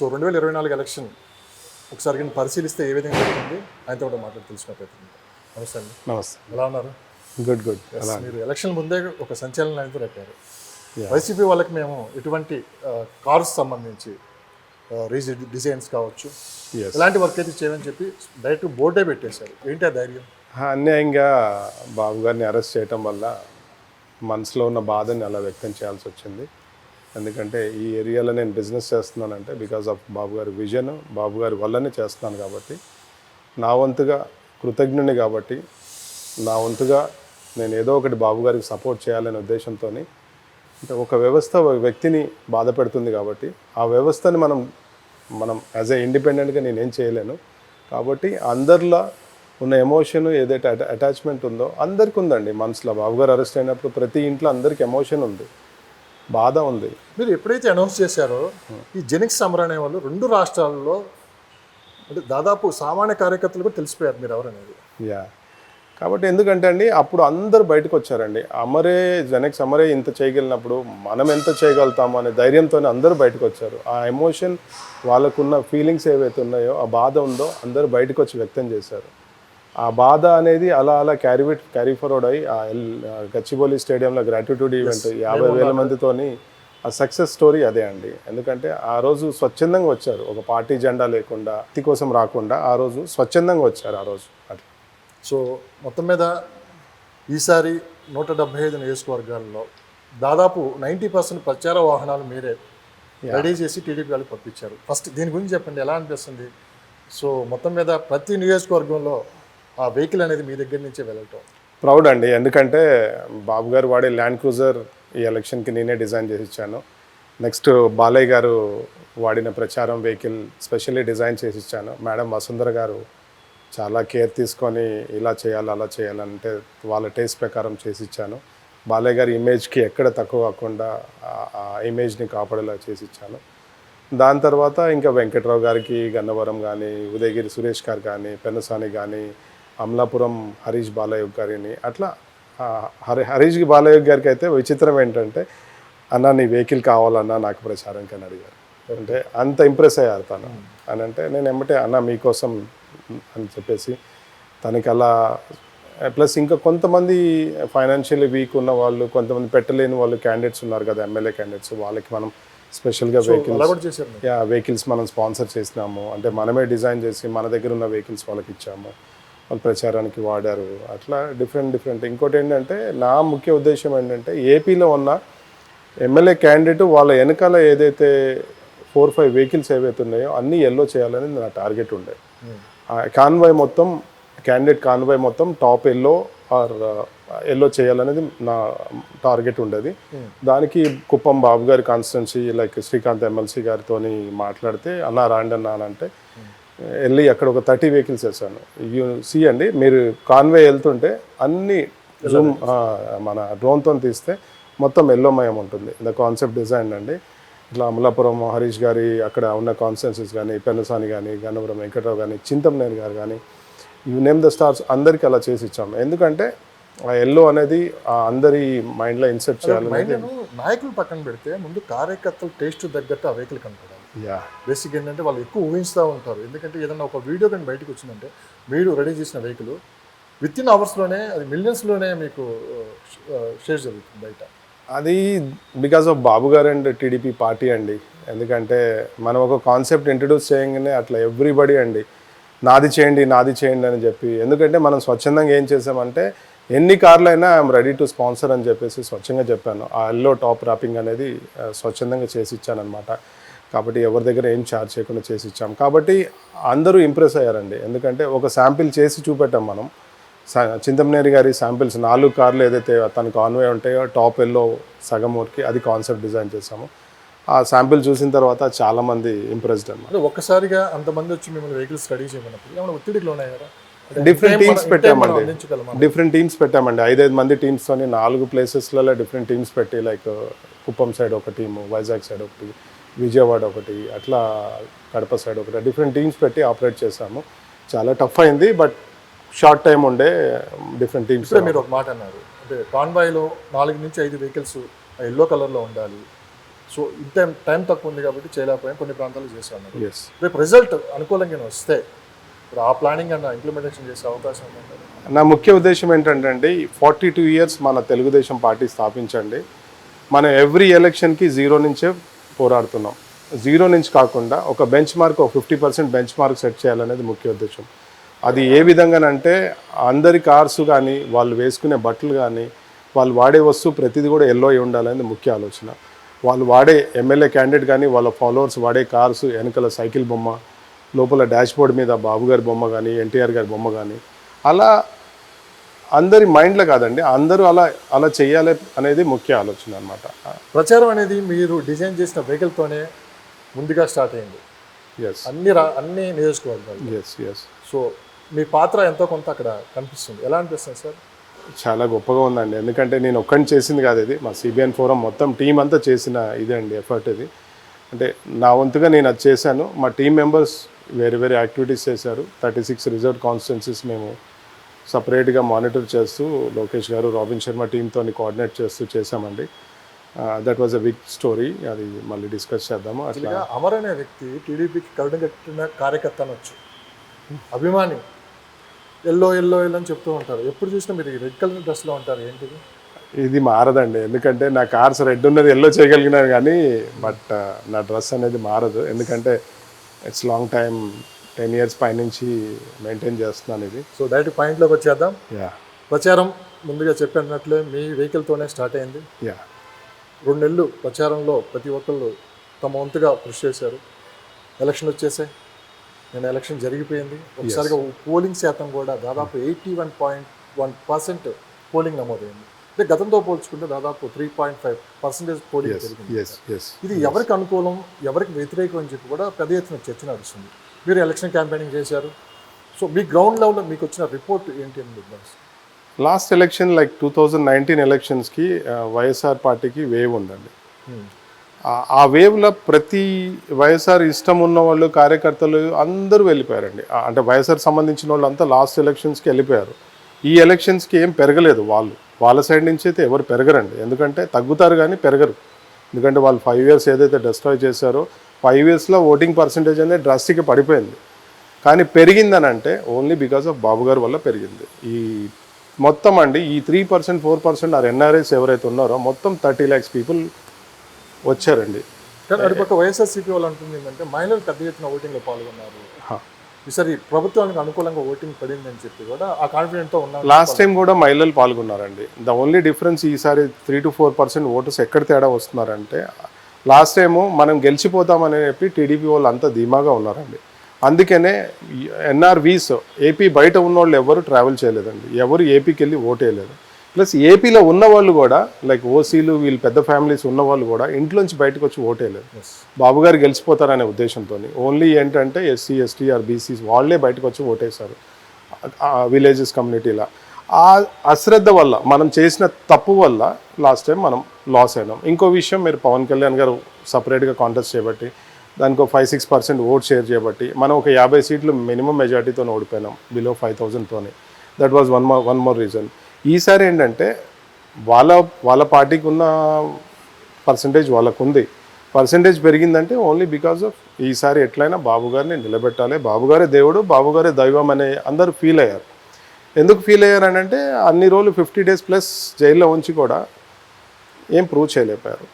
So రెండు వేల ఇరవై నాలుగు ఎలక్షన్ ఒకసారి కానీ పరిశీలిస్తే ఏ విధంగా జరుగుతుంది? ఆయనతో కూడా మాట్లాడి తెలుసుకునే ప్రయత్నం. నమస్తే అండి. నమస్తే. ఎలా ఉన్నారు? Good good. మీరు ఎలక్షన్ ముందే ఒక సంచలనం అయితే రేపారు. వైసీపీ వాళ్ళకి మేము ఇటువంటి కార్స్ సంబంధించి రీజ్ డిజైన్స్ కావచ్చు. ఇలాంటి వర్క్ అయితే చేయమని చెప్పి డైరెక్ట్ బోర్డే పెట్టేశారు. ఏంటి ఆ ధైర్యం? అన్యాయంగా బాబు గారిని అరెస్ట్ చేయటం వల్ల మనసులో ఉన్న బాధని అలా వ్యక్తం చేయాల్సి వచ్చింది. ఎందుకంటే ఈ ఏరియాలో నేను బిజినెస్ చేస్తున్నానంటే బికాజ్ ఆఫ్ బాబు గారి విజన్ బాబు గారి వల్లనే చేస్తున్నాను కాబట్టి నా వంతుగా కృతజ్ఞుని కాబట్టి నా వంతుగా నేను ఏదో ఒకటి బాబు గారికి సపోర్ట్ చేయాలనే ఉద్దేశంతో అంటే ఒక వ్యవస్థ ఒక వ్యక్తిని బాధ పెడుతుంది కాబట్టి ఆ వ్యవస్థని మనం మనం యాజ్ ఏ ఇండిపెండెంట్గా నేనేం చేయలేను. కాబట్టి అందరిలో ఉన్న ఎమోషన్ ఏదైతే అటాచ్మెంట్ ఉందో అందరికీ ఉందండి మనసులో బాబుగారు అరెస్ట్ అయినప్పుడు ప్రతి ఇంట్లో అందరికి ఎమోషన్ ఉంది. బాధ ఉంది. మీరు ఎప్పుడైతే అనౌన్స్ చేశారో ఈ జెనిక్స్ సమర్ అనే వాళ్ళు రెండు రాష్ట్రాల్లో అంటే దాదాపు సామాన్య కార్యకర్తలు కూడా తెలిసిపోయారు మీరు ఎవరనేది. యా కాబట్టి ఎందుకంటే అండి అప్పుడు అందరు బయటకు వచ్చారండి. అమరే జనక్స్ అమరే ఇంత చేయగలిగినప్పుడు మనం ఎంత చేయగలుగుతాము అనే ధైర్యంతో అందరూ బయటకు వచ్చారు. ఆ ఎమోషన్ వాళ్ళకున్న ఫీలింగ్స్ ఏవైతే ఉన్నాయో ఆ బాధ ఉందో అందరూ బయటకు వచ్చి వ్యక్తం చేశారు. ఆ బాధ అనేది అలా అలా క్యారీ క్యారీ ఫార్వర్డ్ అయ్యి ఆ గచ్చిబౌలి స్టేడియంలో గ్రాట్యుట్యూడ్ ఈవెంట్ యాభై వేల మందితోని ఆ సక్సెస్ స్టోరీ అదే అండి. ఎందుకంటే ఆ రోజు స్వచ్ఛందంగా వచ్చారు. ఒక పార్టీ జెండా లేకుండా వ్యక్తి కోసం రాకుండా ఆ రోజు స్వచ్ఛందంగా వచ్చారు ఆ రోజు. అట్లా సో మొత్తం మీద ఈసారి నూట డెబ్బై ఐదు నియోజకవర్గాల్లో దాదాపు నైంటీ పర్సెంట్ ప్రచార వాహనాలు మీరే రెడీ చేసి టీడీపీ వాళ్ళకి పంపించారు. ఫస్ట్ దీని గురించి చెప్పండి ఎలా అనిపిస్తుంది? సో మొత్తం మీద ప్రతి నియోజకవర్గంలో ఆ వెహికల్ అనేది మీ దగ్గర నుంచే వెళ్ళటం. ప్రౌడ్ అండి. ఎందుకంటే బాబు గారు వాడే ల్యాండ్ క్రూజర్ ఈ ఎలక్షన్కి నేనే డిజైన్ చేసి ఇచ్చాను. నెక్స్ట్ బాలయ్య గారు వాడిన ప్రచారం వెహికల్ స్పెషల్లీ డిజైన్ చేసి ఇచ్చాను. మేడం వసుంధర గారు చాలా కేర్ తీసుకొని ఇలా చేయాలి అలా చేయాలంటే వాళ్ళ టేస్ట్ ప్రకారం చేసి ఇచ్చాను. బాలయ్య గారి ఇమేజ్కి ఎక్కడ తక్కువ కాకుండా ఆ- ఇమేజ్ని కాపాడేలా చేసి ఇచ్చాను. దాని తర్వాత ఇంకా వెంకట్రావు గారికి గన్నవరం కానీ ఉదయగిరి సురేష్ గారు కానీ పెన్నసాని కానీ అమలాపురం హరీష్ బాలయ్య గారిని. అట్లా హరి హరీష్ బాలయ్య గారికి అయితే విచిత్రం ఏంటంటే అన్న నీ వెహికల్ కావాలన్నా నాకు ప్రచారంకి అని అడిగారు. అంటే అంత ఇంప్రెస్ అయ్యారు తను. అని అంటే నేను ఎమ్మటే అన్న మీకోసం అని చెప్పేసి తనకి అలా ప్లస్ ఇంకా కొంతమంది ఫైనాన్షియల్లీ వీక్ ఉన్న వాళ్ళు కొంతమంది పెట్టలేని వాళ్ళు క్యాండిడేట్స్ ఉన్నారు కదా ఎమ్మెల్యే క్యాండిడేట్స్ వాళ్ళకి మనం స్పెషల్గా వెహికల్ అలా కూడా చేశారు మీరు. యా వెహికల్స్ మనం స్పాన్సర్ చేసినాము. అంటే మనమే డిజైన్ చేసి మన దగ్గర ఉన్న వెహికల్స్ వాళ్ళకి ఇచ్చాము. వాళ్ళు ప్రచారానికి వాడారు. అట్లా డిఫరెంట్ డిఫరెంట్ ఇంకోటి ఏంటంటే నా ముఖ్య ఉద్దేశం ఏంటంటే ఏపీలో ఉన్న ఎమ్మెల్యే క్యాండిడేట్ వాళ్ళ వెనకాల ఏదైతే ఫోర్ ఫైవ్ వెహికల్స్ ఏవైతే ఉన్నాయో అన్నీ ఎల్లో చేయాలని నా టార్గెట్ ఉండే. కాన్వాయ్ మొత్తం క్యాండిడేట్ కాన్వాయ్ మొత్తం టాప్ ఎల్లో ఆర్ ఎల్లో చేయాలనేది నా టార్గెట్ ఉండేది. దానికి కుప్పం బాబు గారి కాన్స్టిట్యున్సీ లైక్ శ్రీకాంత్ ఎమ్మెల్సీ గారితో మాట్లాడితే అన్నా రాండి అన్నా అని అంటే వెళ్ళి అక్కడ ఒక థర్టీ వెహికల్స్ వేసాను యూ సీ అండి మీరు కాన్వే వెళ్తుంటే అన్ని జూమ్ మన డ్రోన్తో తీస్తే మొత్తం ఎల్లోమయం ఉంటుంది. ద కాన్సెప్ట్ డిజైన్ అండి. ఇట్లా అమలాపురం హరీష్ గారి అక్కడ ఉన్న కాన్స్టెన్సీస్ కానీ పెన్నసాని కానీ గన్నవరం వెంకటరావు కానీ చింతమనేని గారు కానీ యూ నేమ్ ద స్టార్స్ అందరికీ అలా చేసి ఇచ్చాము. ఎందుకంటే ఆ ఎల్లో అనేది ఆ అందరి మైండ్లో ఇన్సర్ట్ చేయాలని మైండ్ నాయకులు పక్కన పెడితే ముందు కార్యకర్తలు టేస్ట్ తగ్గట్టు ఆ వెహికల్ కనపడాలి. యా బేసిక్ ఏంటంటే వాళ్ళు ఎక్కువ ఊహిస్తూ ఉంటారు. ఎందుకంటే ఏదైనా ఒక వీడియో కానీ బయటకు వచ్చిందంటే మీరు రెడీ చేసిన వెహికల్ విత్ ఇన్ అవర్స్లోనే అది మిలియన్స్లోనే మీకు uh, షేర్ జరుగుతుంది బయట. అది బికాస్ ఆఫ్ బాబు గారు అండ్ టీడీపీ పార్టీ అండి. ఎందుకంటే మనం ఒక కాన్సెప్ట్ ఇంట్రడ్యూస్ చేయగానే అట్లా ఎవ్రీబడి అండి నాది చేయండి నాది చేయండి అని చెప్పి ఎందుకంటే మనం స్వచ్ఛందంగా ఏం చేసామంటే ఎన్ని కార్లు అయినా ఐఎమ్ రెడీ టు స్పాన్సర్ అని చెప్పేసి స్వచ్ఛంగా చెప్పాను. ఆ ఎల్లో టాప్ ర్యాపింగ్ అనేది uh, స్వచ్ఛందంగా చేసి ఇచ్చానమాట కాబట్టి ఎవరి దగ్గర ఏం ఛార్జ్ చేయకుండా చేసి ఇచ్చాం. కాబట్టి అందరూ ఇంప్రెస్ అయ్యారండి. ఎందుకంటే ఒక శాంపిల్ చేసి చూపెట్టాం మనం. స- చింతమనేరి గారి శాంపిల్స్ నాలుగు కార్లు ఏదైతే తన కాన్వే ఉంటాయో టాప్ ఎల్లో సగం ఊరికి అది కాన్సెప్ట్ డిజైన్ చేసాము ఆ శాంపిల్ చూసిన తర్వాత చాలామంది ఇంప్రెస్డ్ అన్నమాట. ఒక్కసారిగా అంతమంది వచ్చి మిమ్మల్ని వెహికల్స్ రెడీ చేయమన్నప్పుడు డిఫరెంట్ టీమ్స్ పెట్టామండి. డిఫరెంట్ టీమ్స్ పెట్టామండి. ఐదైదు మంది టీమ్స్తోని నాలుగు ప్లేసెస్లలో డిఫరెంట్ టీమ్స్ పెట్టి లైక్ కుప్పం సైడ్ ఒక టీము వైజాగ్ సైడ్ ఒకటి విజయవాడ ఒకటి అట్లా కడప సైడ్ ఒకటి. డిఫరెంట్ టీమ్స్ పెట్టి ఆపరేట్ చేసాము చాలా టఫ్ అయింది బట్ షార్ట్ టైం ఉండే డిఫరెంట్ టీమ్స్ మీరు ఒక మాట అన్నారు. అంటే కాన్వాయ్లో నాలుగు నుంచి ఐదు వెహికల్స్ ఎల్లో కలర్లో ఉండాలి. సో ఇంత టైం తక్కువ ఉంది కాబట్టి చేయలేకపోయాం కొన్ని ఉన్నారు ఎస్ రేపు రిజల్ట్ అనుకూలంగా వస్తే ఇప్పుడు ఆ ప్లానింగ్ అన్న ఇంప్లిమెంటేషన్ చేసే అవకాశం నా ముఖ్య ఉద్దేశం ఏంటంటే ఫార్టీ టూ ఇయర్స్ మన తెలుగుదేశం పార్టీ స్థాపించండి. మనం ఎవ్రీ ఎలక్షన్కి జీరో నుంచే పోరాడుతున్నాం. జీరో నుంచి కాకుండా ఒక బెంచ్ మార్క్ ఒక fifty percent bench mark set చేయాలనేది ముఖ్య ఉద్దేశం. అది ఏ విధంగానంటే అందరి కార్స్ కానీ వాళ్ళు వేసుకునే బట్టలు కానీ వాళ్ళు వాడే వస్తువు ప్రతిదీ కూడా ఎల్లో అయి ఉండాలనేది ముఖ్య ఆలోచన. వాళ్ళు వాడే ఎమ్మెల్యే క్యాండిడేట్ కానీ వాళ్ళ ఫాలోవర్స్ వాడే కార్స్ వెనకల సైకిల్ బొమ్మ లోపల డాష్బోర్డ్ మీద బాబు గారి బొమ్మ కానీ ఎన్టీఆర్ గారి బొమ్మ కానీ అలా అందరి మైండ్లో కాదండి అందరూ అలా అలా చేయాలి అనేది ముఖ్య ఆలోచన అనమాట ప్రచారం అనేది మీరు డిజైన్ చేసిన వెహికల్తోనే ముందుగా స్టార్ట్ అయింది. ఎస్ అన్ని రా అన్ని నియోజకవర్గాలు ఎస్ ఎస్ సో మీ పాత్ర ఎంతో కొంత అక్కడ కనిపిస్తుంది. ఎలా అనిపిస్తుంది సార్? చాలా గొప్పగా ఉందండి. ఎందుకంటే నేను ఒక్కడిని చేసింది కాదు ఇది. మా సిబిఎన్ ఫోరం మొత్తం టీం అంతా చేసిన ఇదే అండి ఎఫర్ట్ ఇది. అంటే నా వంతుగా నేను అది చేశాను. మా టీం మెంబర్స్ వేరే వేరే యాక్టివిటీస్ చేశారు. థర్టీ సిక్స్ రిజర్వ్ కాన్స్టిట్యున్సీస్ మేము సపరేట్గా మానిటర్ చేస్తూ లోకేష్ గారు రాబిన్ శర్మ టీంతో కోఆర్డినేట్ చేస్తూ చేశామండి. That was a big story అది మళ్ళీ డిస్కస్ చేద్దాము. అట్లా అమర్ అనే వ్యక్తి టీడీపీకి కరుణ కట్టిన కార్యకర్త అనొచ్చు. అభిమాని. ఎల్లో ఎల్లో ఎల్లో అని చెప్తూ ఉంటారు. ఎప్పుడు చూసినా మీరు రెడ్ కలర్ డ్రెస్లో ఉంటారు. ఏంటిది? ఇది మారదండి. ఎందుకంటే నా కార్స్ రెడ్ ఉన్నది ఎల్లో చేయగలిగినాను కానీ బట్ నా డ్రెస్ అనేది మారదు. ఎందుకంటే it's long time ten years పైనుంచి మెయింటైన్ చేస్తున్నాను ఇది. సో డైరెక్ట్ పాయింట్లోకి వచ్చేద్దాం. యా. ప్రచారం ముందుగా చెప్పినట్లే మీ వెహికల్తోనే స్టార్ట్ అయింది. యా. రెండు నెలలు ప్రచారంలో ప్రతి ఒక్కళ్ళు తమ వంతుగా కృషి చేశారు. ఎలక్షన్ వచ్చేసాయి. నేను ఎలక్షన్ జరిగిపోయింది. ఒకసారిగా పోలింగ్ శాతం కూడా దాదాపు eighty one point one percent polling నమోదైంది. అంటే గతంతో పోల్చుకుంటే దాదాపు three point five percentage polling yes ఇది ఎవరికి అనుకూలం ఎవరికి వ్యతిరేకం అని చెప్పి కూడా పెద్ద ఎత్తున చర్చ నడుస్తుంది. మీరు ఎలక్షన్ క్యాంపెయినింగ్ చేశారు. సో మీ గ్రౌండ్ లెవెల్లో మీకు వచ్చిన రిపోర్ట్ ఏంటి అని last election like two thousand nineteen ఎలక్షన్స్కి వైఎస్ఆర్ పార్టీకి వేవ్ ఉందండి. ఆ- ఆ వేవ్లో ప్రతి వైఎస్ఆర్ ఇష్టం ఉన్న వాళ్ళు కార్యకర్తలు అందరూ వెళ్ళిపోయారండి. అంటే వైఎస్ఆర్ సంబంధించిన వాళ్ళు అంతా లాస్ట్ ఎలక్షన్స్కి వెళ్ళిపోయారు. ఈ ఎలక్షన్స్కి ఏం పెరగలేదు వాళ్ళు. వాళ్ళ సైడ్ నుంచి అయితే ఎవరు పెరగరండి. ఎందుకంటే తగ్గుతారు కానీ పెరగరు. ఎందుకంటే వాళ్ళు ఫైవ్ ఇయర్స్ ఏదైతే డిస్ట్రాయ్ చేశారో ఫైవ్ ఇయర్స్లో ఓటింగ్ పర్సంటేజ్ అనేది డ్రాస్టిక్గా పడిపోయింది. కానీ పెరిగిందని అంటే ఓన్లీ బికాస్ ఆఫ్ బాబు గారి వల్ల పెరిగింది. ఈ మొత్తం అండి ఈ three percent four percent or NRIs ఎవరైతే ఉన్నారో మొత్తం థర్టీ ల్యాక్స్ పీపుల్ వచ్చారండి. కానీ అటుపక్క వైఎస్ఆర్సీపీ వాళ్ళు అంటుంది ఏంటంటే మహిళలు పెద్ద ఎత్తున ఓటింగ్లో పాల్గొన్నారు. ఈసారి ప్రభుత్వానికి అనుకూలంగా ఓటింగ్ పడింది అని చెప్పి కూడా ఆ కాన్ఫిడెంట్తో ఉన్నారు లాస్ట్ టైం కూడా మహిళలు పాల్గొన్నారండి. ద ఓన్లీ డిఫరెన్స్ ఈసారి three to four percent voters ఎక్కడ తేడా వస్తున్నారంటే లాస్ట్ టైము మనం గెలిచిపోతామని చెప్పి టీడీపీ వాళ్ళు అంతా ధీమాగా ఉన్నారండి. అందుకనే ఎన్ఆర్వీస్ ఏపీ బయట ఉన్న వాళ్ళు ఎవరు ట్రావెల్ చేయలేదండి. ఎవరు ఏపీకి వెళ్ళి ఓటేయలేదు ప్లస్ ఏపీలో ఉన్న వాళ్ళు కూడా లైక్ ఓసీలు వీళ్ళు పెద్ద ఫ్యామిలీస్ ఉన్న వాళ్ళు కూడా ఇంట్లోంచి బయటకు వచ్చి ఓటేయలేదు. బాబు గారు గెలిచిపోతారనే ఉద్దేశంతో ఓన్లీ ఏంటంటే ఎస్సీ ఎస్టీ ఆర్ బీసీస్ వాళ్ళే బయటకు వచ్చి ఓటేశారు విలేజెస్ కమ్యూనిటీలా ఆ అశ్రద్ధ వల్ల మనం చేసిన తప్పు వల్ల లాస్ట్ టైం మనం లాస్ అయినాం. ఇంకో విషయం మీరు పవన్ కళ్యాణ్ గారు సపరేట్గా కాంటెస్ట్ చేయబట్టి దానికి ఒక five six percent vote share చేయబట్టి మనం ఒక యాభై సీట్లు మినిమం మెజార్టీతో ఓడిపోయినాం below five థౌజండ్తోనే that was one more one more reason ఈసారి ఏంటంటే వాళ్ళ వాళ్ళ పార్టీకి ఉన్న పర్సంటేజ్ వాళ్ళకు ఉంది పర్సంటేజ్ పెరిగిందంటే ఓన్లీ బికాస్ ఆఫ్ ఈసారి ఎట్లయినా బాబు గారిని నిలబెట్టాలి. బాబుగారే దేవుడు బాబుగారే దైవం అనే అందరూ ఫీల్ అయ్యారు. ఎందుకు ఫీల్ అయ్యారనంటే అన్ని రోజులు ఫిఫ్టీ డేస్ ప్లస్ జైల్లో ఉంచి కూడా ఏం ప్రూవ్ చేయలేకపోయారు.